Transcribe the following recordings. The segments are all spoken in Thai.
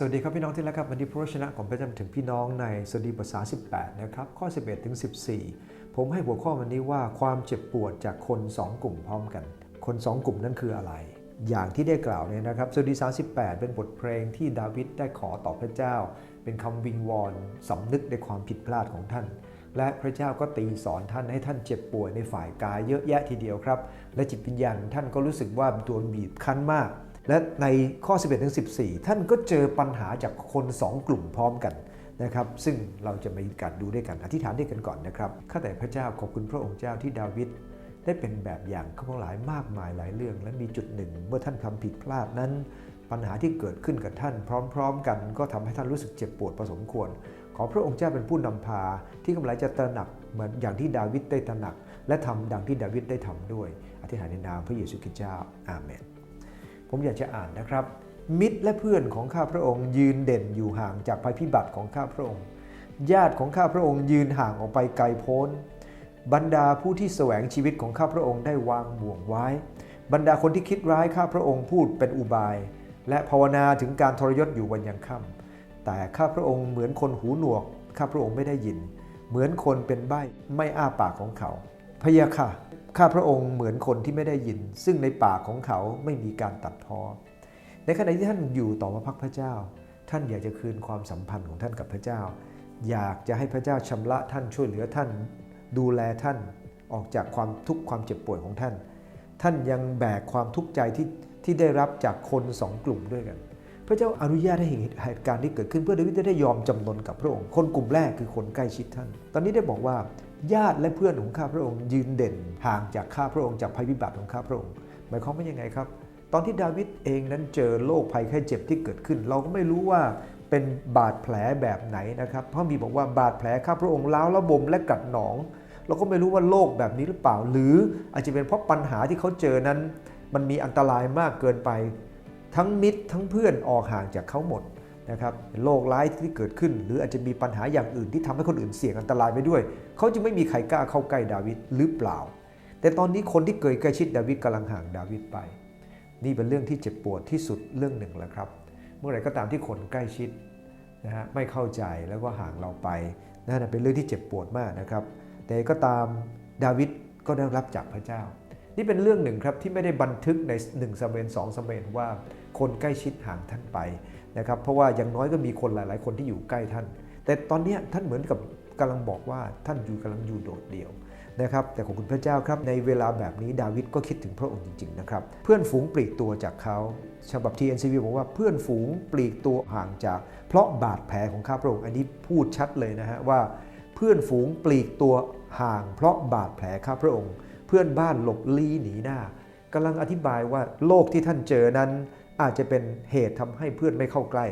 สวัสดีครับพี่น้องที่รักครับวันนี้พระวจนะของพระเจ้าถึงพี่น้องในสดีภาษา18นะครับข้อ 11ถึง14 ผมให้หัวข้อวันนี้ว่าความเจ็บปวดจากคน 2 กลุ่มพร้อมกัน คน 2 กลุ่มนั้นคืออะไร อย่างที่ได้กล่าวเนี่ยนะครับสดี38 เป็นบทเพลงที่ดาวิดได้ขอต่อพระเจ้า เป็นคำวิงวอนสำนึกในความผิดพลาดของท่าน และพระเจ้าก็ตีสอนท่านให้ท่านเจ็บป่วยในฝ่ายกายเยอะแยะทีเดียวครับ และจิตวิญญาณท่านก็รู้สึกว่าตัวบีบคั้นมาก และในข้อ 11ถึง14 ท่านก็เจอปัญหาจากคน 2 กลุ่มพร้อมกันนะครับ ซึ่งเราจะมาการดูด้วยกันอธิษฐานด้วยกันก่อนนะครับข้าแต่พระเจ้าขอบคุณพระองค์เจ้าที่ดาวิดได้เป็นแบบอย่างข้าหลายมากมายหลายเรื่อง และมีจุดหนึ่ง เมื่อท่านทำผิดพลาดนั้น ปัญหาที่เกิดขึ้นกับท่านพร้อม ๆ กันก็ทำให้ท่านรู้สึกเจ็บปวดพอสมควร ขอพระองค์เจ้าเป็นผู้นำพา ที่กำลังจะตระหนักเหมือนอย่างที่ดาวิดได้ตระหนัก และทำดังที่ดาวิดได้ทำด้วย อธิษฐานในนามพระเยซูคริสต์เจ้าอาเมน ผมอยากจะอ่านนะครับ มิตรและเพื่อนของข้าพระองค์ยืนเด่นอยู่ห่างจากภัยพิบัติของข้าพระองค์ ญาติของข้าพระองค์ยืนห่างออกไปไกลโพ้น บรรดาผู้ที่แสวงชีวิตของข้าพระองค์ได้วางบ่วงไว้ บรรดาคนที่คิดร้ายข้าพระองค์พูดเป็นอุบาย และภาวนาถึงการทรยศอยู่วันยังค่ำแต่ข้าพระองค์เหมือนคนหูหนวก ข้าพระองค์ไม่ได้ยิน เหมือนคนเป็นใบ้ไม่อ้าปากของเขา พะยาค่ะข้าพระองค์เหมือนคนที่ไม่ได้ยิน ซึ่งในปากของเขาไม่มีการตัดพ้อในขณะที่ท่านอยู่ต่อพระพักพระเจ้า ท่านอยากจะคืนความสัมพันธ์ของท่านกับพระเจ้า อยากจะให้พระเจ้าชำระท่านช่วยเหลือท่าน ดูแลท่านออกจากความทุกข์ความเจ็บป่วยของท่าน ท่านยังแบกความทุกข์ใจที่ที่ได้รับจากคนสองกลุ่มด้วยกัน พระเจ้าอนุญาตให้เหตุการณ์ที่เกิดขึ้นเพื่อดวิดจะได้ยอมจำนนกับพระองค์ คนกลุ่มแรกคือคนใกล้ชิดท่าน ตอนนี้ได้บอกว่า ญาติและเพื่อนของข้าพระองค์ยืนเด่นห่างจากข้าพระองค์จากภัยพิบัติของข้าพระองค์ หมายความว่ายังไงครับ ตอนที่ดาวิดเองนั้นเจอโรคภัยไข้เจ็บที่เกิดขึ้น เราก็ไม่รู้ว่าเป็นบาดแผลแบบไหนนะครับพระมีบอกว่าบาดแผลข้าพระองค์ล้าวระบมและกัดหนอง เราก็ไม่รู้ว่าโรคแบบนี้หรือเปล่า หรืออาจจะเป็นเพราะปัญหาที่เขาเจอนั้น มันมีอันตรายมากเกินไป ทั้งมิตรทั้งเพื่อนออกห่างจากเขาหมด นะครับโรคร้ายที่เกิดขึ้น หรืออาจจะมีปัญหาอย่างอื่นที่ทำให้คนอื่นเสี่ยงอันตรายไปด้วย เขาจึงไม่มีใครกล้าเข้าใกล้ดาวิดหรือเปล่า แต่ตอนนี้คนที่เคยใกล้ชิดดาวิดกำลังห่างดาวิดไป นี่เป็นเรื่องที่เจ็บปวดที่สุดเรื่องหนึ่งแล้วครับ เมื่อไหร่ก็ตามที่คนใกล้ชิดนะฮะไม่เข้าใจแล้วก็ห่างเราไปนั่นเป็นเรื่องที่เจ็บปวดมากนะครับ แต่ก็ตามดาวิดก็ได้รับจากพระเจ้า นี่เป็นเรื่องหนึ่งครับที่ไม่ได้บันทึกใน1สมเณรสองสมเณรว่า คนใกล้ชิดห่างท่านไปนะครับเพราะว่าอย่างน้อยก็มีคนหลาย ๆ คนที่อยู่ใกล้ท่าน แต่ตอนนี้ท่านเหมือนกับกำลังบอกว่าท่านอยู่กำลังอยู่โดดเดี่ยวนะครับแต่ของคุณพระเจ้าครับในเวลาแบบนี้ดาวิดก็คิดถึงพระองค์จริง ๆ นะครับ เพื่อนฝูงปลีกตัวจากเขาฉบับ TNCV บอกว่าเพื่อนฝูงปลีกตัวห่างจาก เพราะบาดแผลของข้าพระองค์อันนี้พูดชัดเลยนะฮะว่าเพื่อนฝูงปลีกตัวห่าง เพราะบาดแผลข้าพระองค์ เพื่อนบ้านหลบลี้หนีหน้ากำลังอธิบายว่าโรคที่ท่านเจอนั้น อาจจะเป็นเหตุทำให้เพื่อนไม่เข้าใกล้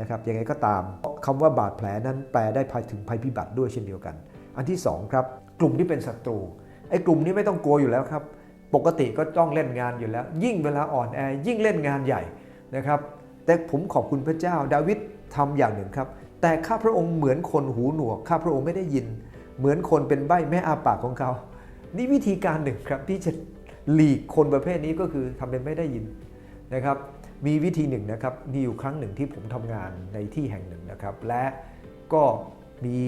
นะครับยังไงก็ตามคำว่าบาดแผลนั้นแปลได้ภายถึงภัยพิบัติด้วยเช่นเดียวกัน อันที่2ครับกลุ่มที่เป็นศัตรูไอ้กลุ่มนี้ไม่ต้องกลัวอยู่แล้วครับปกติก็ต้องเล่นงานอยู่แล้ว ยิ่งเวลาอ่อนแอยิ่งเล่นงานใหญ่นะครับ แต่ผมขอบคุณพระเจ้าดาวิดทำอย่างหนึ่งครับ แต่ข้าพระองค์เหมือนคนหูหนวกข้าพระองค์ไม่ได้ยิน เหมือนคนเป็นใบ้แม่อาปากของเขา นี่วิธีการหนึ่งครับที่จะหลีกคนประเภทนี้ก็คือทำเป็นไม่ได้ยินนะครับ มีวิธีหนึ่งนะครับ มีอยู่ครั้งหนึ่งที่ผมทำงานในที่แห่งหนึ่งนะครับ และก็มี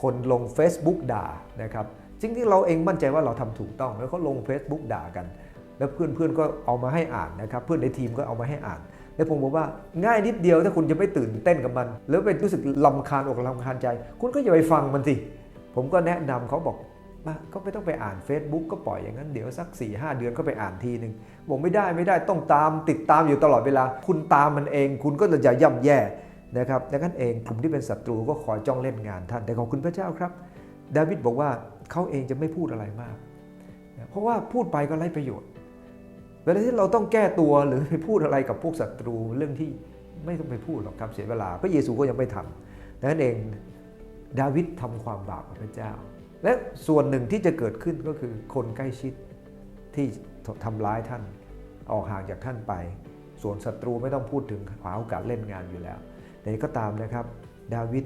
คนลง Facebook ด่านะครับจริงๆเราเองมั่นใจว่าเราทำถูกต้อง แล้วเขาลง Facebook ด่ากัน แล้วเพื่อนๆก็เอามาให้อ่านนะครับ เพื่อนในทีมก็เอามาให้อ่าน แล้วผมบอกว่าง่ายนิดเดียวถ้าคุณจะไม่ตื่นเต้นกับมัน แล้วเป็นรู้สึกลำคาญอกลำคาญใจ คุณก็อย่าไปฟังมันสิผมก็แนะนำเขาบอก ก็ไม่ต้องไปอ่าน Facebook ก็ปล่อยอย่างนั้นเดี๋ยวสัก4ี่หเดือนก็ไปอ่านทีหนึ่งบอกไม่ได้ไม่ได้ต้องตามติดตามอยู่ตลอดเวลา คุณตามมันเอง คุณก็จะย่ำแย่นะครับดังนั้นเองกลุ่มที่เป็นศัตรูก็คอยจ้องเล่นงานท่าน แต่ขอบคุณพระเจ้าครับ ดาวิดบอกว่าเขาเองจะไม่พูดอะไรมาก เพราะว่าพูดไปก็ไร้ประโยชน์ เวลาที่เราต้องแก้ตัวหรือไปพูดอะไรกับพวกศัตรูเรื่องที่ไม่ต้องไปพูดหรอกครับเสียเวลา พระเยซูก็ยังไม่ทำดังนั้นเองดาวิดทำความบาปกับพระเจ้า และส่วนหนึ่งที่จะเกิดขึ้นก็คือคนใกล้ชิดที่ทำร้ายท่านออกห่างจากท่านไป ส่วนศัตรูไม่ต้องพูดถึงหาโอกาสเล่นงานอยู่แล้วแต่ก็ตามนะครับดาวิด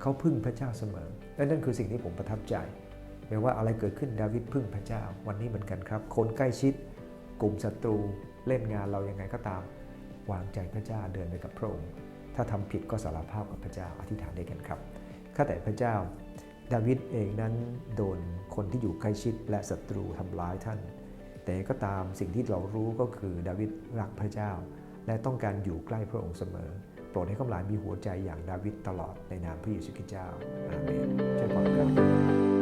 เขาพึ่งพระเจ้าเสมอและนั่นคือสิ่งที่ผมประทับใจไม่ว่าอะไรเกิดขึ้นดาวิดพึ่งพระเจ้า วันนี้เหมือนกันครับ คนใกล้ชิด กลุ่มศัตรูเล่นงานเรายังไงก็ตาม วางใจพระเจ้าเดินไปกับพระองค์ถ้าทำผิดก็สารภาพกับพระเจ้าอธิษฐานด้วยกันครับข้าแต่พระเจ้า ดาวิดเองนั้นโดนคนที่อยู่ใกล้ชิดและศัตรูทำร้ายท่าน แต่ก็ตามสิ่งที่เรารู้ก็คือดาวิดรักพระเจ้า และต้องการอยู่ใกล้พระองค์เสมอ โปรดให้ข้าพเจ้ามีหัวใจอย่างดาวิดตลอดในนามพระเยซูคริสต์เจ้าอาเมนใช่ความครับ